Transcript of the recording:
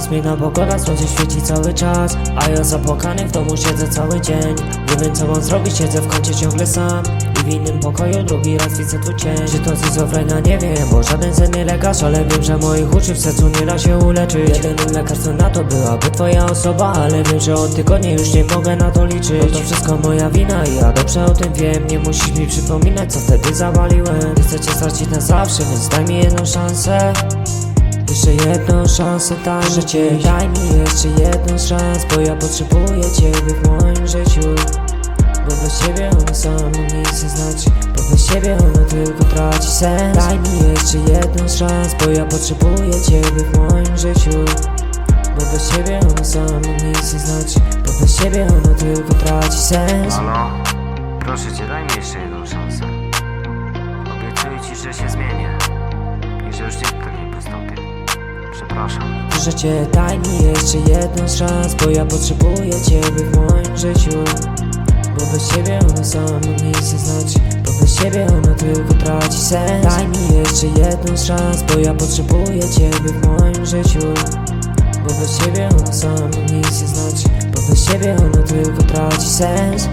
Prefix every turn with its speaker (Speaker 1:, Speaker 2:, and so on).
Speaker 1: zmienia pogoda, słońce świeci cały czas A ja zapłakany w domu siedzę cały dzień. Nie wiem co mam zrobić, siedzę w kącie ciągle sam. I w innym pokoju drugi raz widzę tu cień. Czy to schizofrenia? Nie wiem, bo żaden sen nie lekarz Ale wiem, że moich uczy w sercu nie da się uleczyć. Jedynym lekarstwem na to byłaby twoja osoba Ale wiem, że od tygodni już nie mogę na to liczyć. Bo to wszystko moja wina i ja dobrze o tym wiem. Nie musisz mi przypominać, co wtedy zawaliłem. Cię stracić na zawsze, więc daj mi jedną szansę jeszcze jedną szansę daj mi. Życie, daj mi jeszcze jedną szans Bo ja potrzebuję Ciebie w moim życiu. Bo bez Ciebie ono samo nic nie znaczy. Bo bez Ciebie ono tylko traci sens. Daj mi jeszcze jedną szans Bo ja potrzebuję Ciebie w moim życiu. Bo bez Ciebie ono samo nic nie znaczy. Bo bez Ciebie ono tylko traci sens.
Speaker 2: Halo? Proszę cię, daj mi jeszcze jedną szansę. Obiecuję ci, że się zmienię. Przepraszam.
Speaker 1: Życie, daj mi jeszcze jedną szans Bo ja potrzebuję Ciebie w moim życiu. Bo bez Ciebie ono samo nic nie znaczy Bo bez Ciebie ono tylko traci sens. Daj mi jeszcze jedną szans Bo ja potrzebuję Ciebie w moim życiu. Bo bez Ciebie ono samo nic nie znaczy Bo bez Ciebie ono tylko traci sens